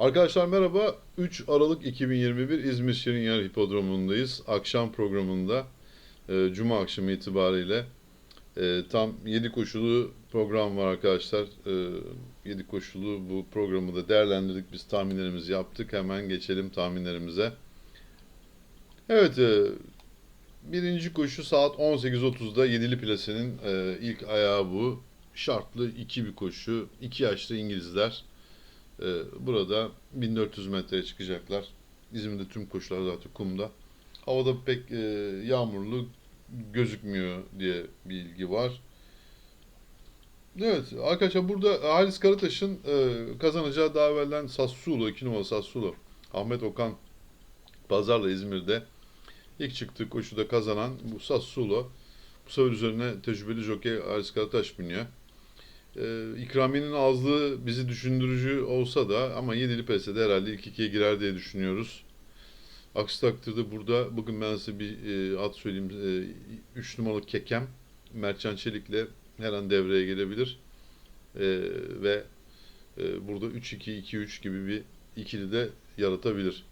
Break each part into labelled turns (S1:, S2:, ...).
S1: Arkadaşlar merhaba. 3 Aralık 2021 İzmir Şirinyer Hipodromu'ndayız. Akşam programında e, Cuma akşamı itibariyle e, tam 7 koşulu program var arkadaşlar. E, 7 koşulu bu programı da değerlendirdik. Biz tahminlerimizi yaptık. Hemen geçelim tahminlerimize. Evet, e, birinci koşu saat 18.30'da Yedili Plase'nin e, ilk ayağı bu. Şartlı iki bir koşu. 2 yaşlı İngilizler. Ee, Burada 1400 metreye çıkacaklar. İzmir'de tüm koşular zaten kumda. Havada pek e, yağmurlu gözükmüyor diye bir ilgi var. Evet arkadaşlar burada Halis Karataş'ın e, kazanacağı daha evvelden Sassuolo, 2 numara Sassuolo. Ahmet Okan Pazar'la İzmir'de ilk çıktığı koşuda kazanan bu Sassuolo. Bu sefer üzerine tecrübeli jokey Halis Karataş biniyor. İkramiyenin azlığı bizi düşündürücü olsa da ama Yedili PS'de herhalde ilk ikiye girer diye düşünüyoruz. Aksi takdirde burada bugün ben size bir e, ad söyleyeyim. 3 numaralı Kekem Mertcan Çelik'le her an devreye gelebilir. E, ve e, burada 3-2-2-3 gibi bir ikili de yaratabilir.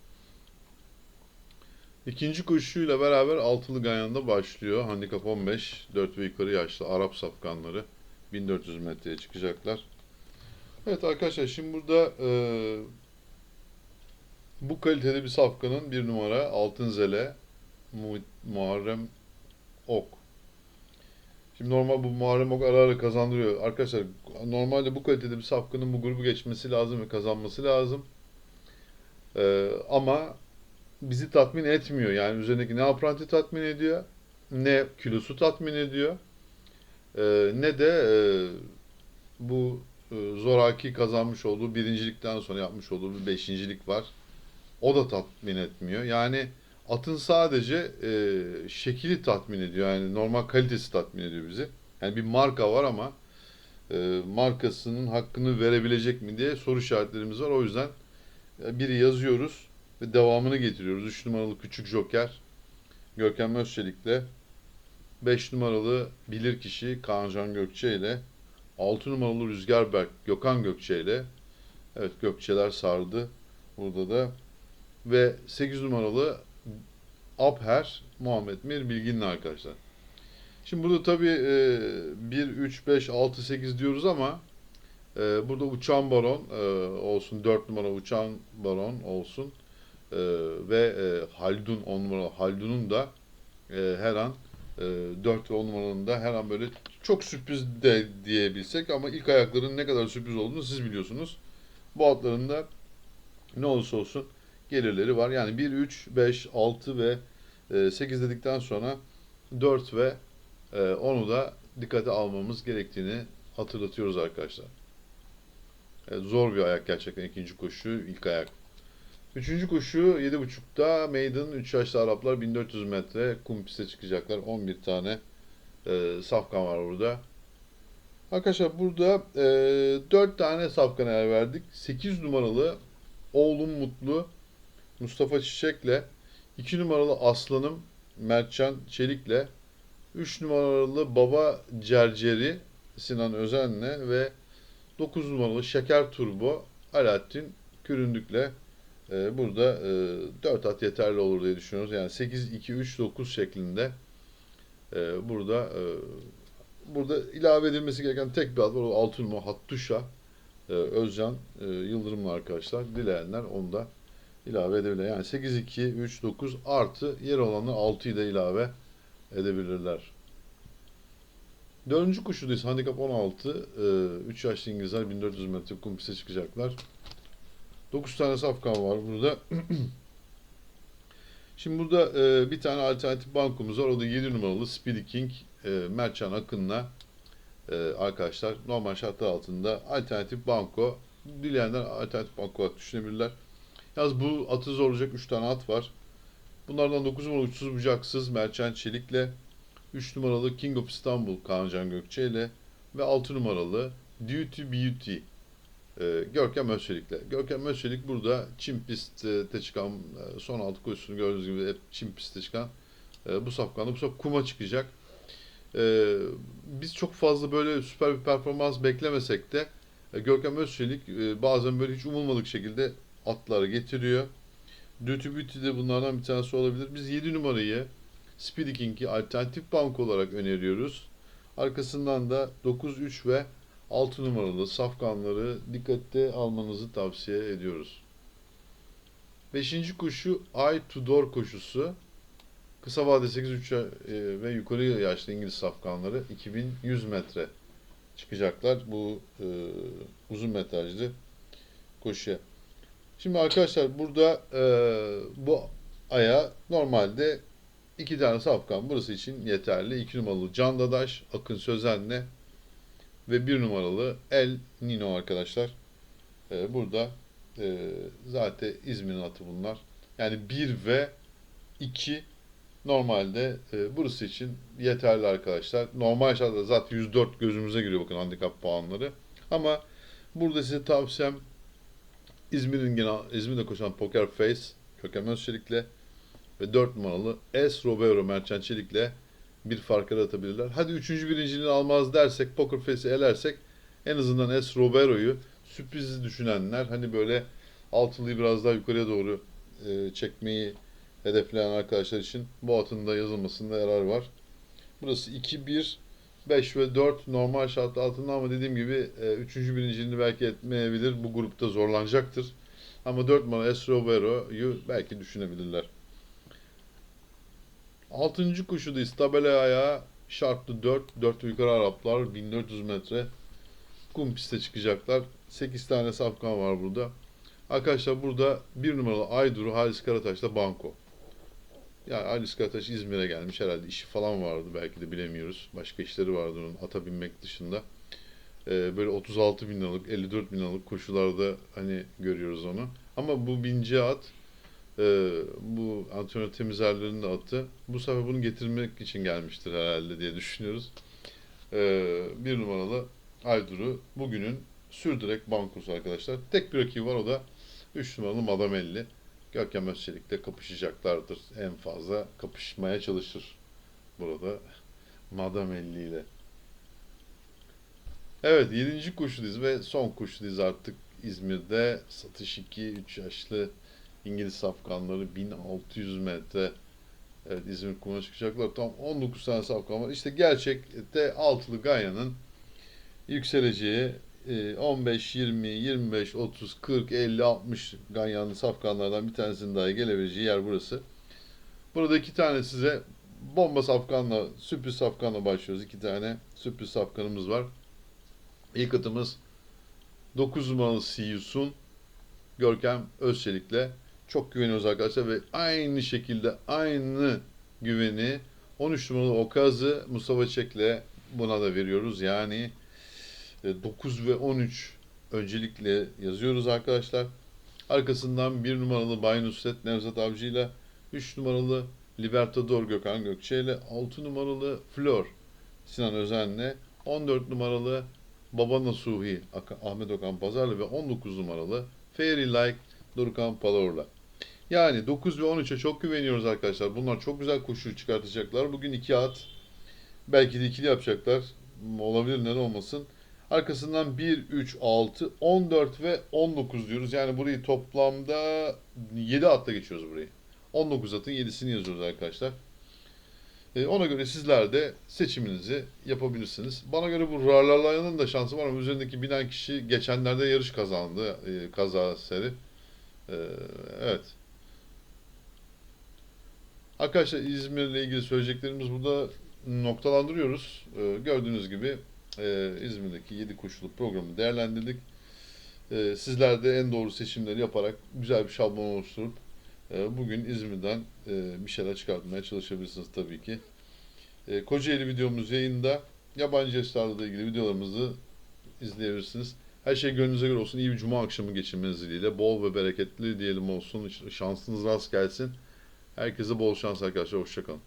S1: İkinci koşuyla beraber altılı Ganyan'da başlıyor. Handikap 15, 4 ve yukarı yaşlı Arap safkanları. 1400 metreye çıkacaklar. Evet arkadaşlar şimdi burada e, bu kalitede bir safkanın bir numara Altın Zele Mu- Muharrem Ok. Şimdi normal bu Muharrem Ok ara ara kazandırıyor. Arkadaşlar normalde bu kalitede bir safkanın bu grubu geçmesi lazım ve kazanması lazım. E, ama bizi tatmin etmiyor. Yani üzerindeki ne apranti tatmin ediyor ne kilosu tatmin ediyor. Ee, ne de e, bu e, zoraki kazanmış olduğu birincilikten sonra yapmış olduğu bir beşincilik var. O da tatmin etmiyor. Yani atın sadece e, şekili tatmin ediyor. Yani normal kalitesi tatmin ediyor bizi. Yani bir marka var ama e, markasının hakkını verebilecek mi diye soru işaretlerimiz var. O yüzden biri yazıyoruz ve devamını getiriyoruz. 3 numaralı Küçük Joker Görkem Özçelik'le 5 numaralı bilirkişi Kaan Can Gökçe ile 6 numaralı Rüzgar Berk Gökhan Gökçe ile evet Gökçeler sardı burada da ve 8 numaralı Abher Muhammed Mir Bilgin'le arkadaşlar. Şimdi burada tabii e, 1, 3, 5, 6, 8 diyoruz ama e, burada Uçan Baron e, olsun 4 numara Uçan Baron olsun e, ve e, Haldun 10 numara Haldun'un da e, her an e, 4 ve 10 numaranın her an böyle çok sürpriz de diyebilsek ama ilk ayakların ne kadar sürpriz olduğunu siz biliyorsunuz. Bu atların da ne olursa olsun gelirleri var. Yani 1, 3, 5, 6 ve e, 8 dedikten sonra 4 ve e, 10'u da dikkate almamız gerektiğini hatırlatıyoruz arkadaşlar. Evet, zor bir ayak gerçekten ikinci koşu, ilk ayak. Üçüncü koşu 7.30'da Maiden 3 yaşlı Araplar 1400 metre kum piste çıkacaklar. 11 tane e, safkan var burada. Arkadaşlar burada e, 4 tane safkan yer verdik. 8 numaralı Oğlum Mutlu Mustafa Çiçek'le 2 numaralı Aslanım Mertcan Çelik'le 3 numaralı Baba Cerceri Sinan Özen'le ve 9 numaralı Şeker Turbo Alaaddin Küründük'le ee, burada e, 4 at yeterli olur diye düşünüyoruz. Yani 8, 2, 3, 9 şeklinde e, burada e, burada ilave edilmesi gereken tek bir at var. O 6 numara Hattuşa e, Özcan e, Yıldırımlı arkadaşlar. Dileyenler onu da ilave edebilir. Yani 8, 2, 3, 9 artı yer olanı 6'yı da ilave edebilirler. Dördüncü koşudayız. Handikap 16. E, 3 yaşlı İngilizler 1400 metre kum piste çıkacaklar. 9 tane safkan var burada. Şimdi burada e, bir tane alternatif bankomuz var. O da 7 numaralı Speedy King e, Mertcan Akın'la e, arkadaşlar normal şartlar altında alternatif banko dileyenler alternatif banko olarak düşünebilirler. Yalnız bu atı zorlayacak 3 tane at var. Bunlardan 9 numaralı uçsuz bucaksız Mertcan Çelik'le 3 numaralı King of İstanbul Kaan Can Gökçe ile ve 6 numaralı Duty Beauty e, Görkem Özçelik'le. Görkem Özçelik burada Çin pistte çıkan e, son altı koşusunu gördüğünüz gibi hep Çin pistte çıkan e, bu safkanda bu sefer kuma çıkacak. E, biz çok fazla böyle süper bir performans beklemesek de e, Görkem Özçelik e, bazen böyle hiç umulmadık şekilde atlar getiriyor. Duty Beauty de bunlardan bir tanesi olabilir. Biz 7 numarayı Speedy King'i alternatif bank olarak öneriyoruz. Arkasından da 9, 3 ve 6 numaralı safkanları dikkate almanızı tavsiye ediyoruz. Beşinci koşu Ay Tudor koşusu. Kısa vade 8 3 ve yukarı yaşlı İngiliz safkanları 2100 metre çıkacaklar bu e, uzun metrajlı koşuya. Şimdi arkadaşlar burada e, bu aya normalde iki tane safkan burası için yeterli. 2 numaralı Can Dadaş, Akın Sözen'le ve bir numaralı El Nino arkadaşlar. E, burada e, zaten İzmir'in atı bunlar. Yani 1 ve 2 normalde e, burası için yeterli arkadaşlar. Normal şartlarda zaten 104 gözümüze giriyor bakın handikap puanları. Ama burada size tavsiyem İzmir'in genel İzmir'de koşan Poker Face Köken Özçelik'le ve 4 numaralı S. Robero Merchant Çelik'le bir fark yaratabilirler. Hadi 3. birinciliğini almaz dersek Poker Face'i elersek en azından S. Robero'yu sürprizi düşünenler hani böyle altılıyı biraz daha yukarıya doğru e, çekmeyi hedefleyen arkadaşlar için bu atın da yazılmasında yarar var. Burası 2, 1, 5 ve 4 normal şartlar altında ama dediğim gibi 3. birinciliğini belki etmeyebilir. Bu grupta zorlanacaktır. Ama 4 numara Esrovero'yu belki düşünebilirler. 6. koşudayız. Tabela ayağı şartlı 4. 4 yukarı Araplar 1400 metre kum piste çıkacaklar. 8 tane safkan var burada. Arkadaşlar burada bir numaralı Ayduru Halis Karataş'ta banko. Yani Halis Karataş İzmir'e gelmiş herhalde işi falan vardı belki de bilemiyoruz. Başka işleri vardı onun ata binmek dışında. Ee, böyle 36 bin liralık 54 bin liralık koşularda hani görüyoruz onu. Ama bu binci at e, bu Antonio Temizerler'in de atı. Bu sefer bunu getirmek için gelmiştir herhalde diye düşünüyoruz. Ee, bir numaralı Aydur'u bugünün sürdürek bankosu arkadaşlar. Tek bir rakibi var o da 3 numaralı Madamelli. Görkem Özçelik'te kapışacaklardır. En fazla kapışmaya çalışır burada Madamelli ile. Evet 7. koşudayız ve son koşudayız artık İzmir'de. Satış 2, 3 yaşlı İngiliz safkanları 1600 metre Evet İzmir kumuna çıkacaklar. Tam 19 tane safkan var. İşte gerçekte altılı Ganya'nın yükseleceği e, 15, 20, 25, 30, 40, 50, 60 Ganyanlı safkanlardan bir tanesinin daha gelebileceği yer burası. Burada iki tane size bomba safkanla, sürpriz safkanla başlıyoruz. İki tane sürpriz safkanımız var. İlk atımız 9 numaralı Siyusun Görkem Özçelik'le çok güveniyoruz arkadaşlar ve aynı şekilde aynı güveni 13 numaralı Okazı Mustafa Çek'le buna da veriyoruz. Yani 9 ve 13 öncelikle yazıyoruz arkadaşlar. Arkasından 1 numaralı Bay Nusret Nevzat Avcı ile 3 numaralı Libertador Gökhan Gökçe ile 6 numaralı Flor Sinan Özen'le 14 numaralı Baba Nasuhi Ahmet Okan Pazarlı ve 19 numaralı Fairy Like Durkan Palor'la. Yani 9 ve 13'e çok güveniyoruz arkadaşlar. Bunlar çok güzel koşu çıkartacaklar. Bugün iki at. Belki de ikili yapacaklar. Olabilir neden olmasın. Arkasından 1, 3, 6, 14 ve 19 diyoruz. Yani burayı toplamda 7 atla geçiyoruz burayı. 19 atın 7'sini yazıyoruz arkadaşlar. E, ona göre sizler de seçiminizi yapabilirsiniz. Bana göre bu Rarlarlaya'nın da şansı var ama üzerindeki binen kişi geçenlerde yarış kazandı. E, kaza seri. E, evet. Arkadaşlar İzmir'le ilgili söyleyeceklerimiz burada noktalandırıyoruz. E, gördüğünüz gibi e, İzmir'deki 7 koşulu programı değerlendirdik. E, sizler de en doğru seçimleri yaparak güzel bir şablon oluşturup e, bugün İzmir'den e, bir şeyler çıkartmaya çalışabilirsiniz tabii ki. E, Kocaeli videomuz yayında. Yabancı yarışlarla ilgili videolarımızı izleyebilirsiniz. Her şey gönlünüze göre olsun. İyi bir cuma akşamı geçirmeniz dileğiyle. Bol ve bereketli diyelim olsun. Şansınız rast gelsin. Herkese bol şans arkadaşlar. Hoşçakalın.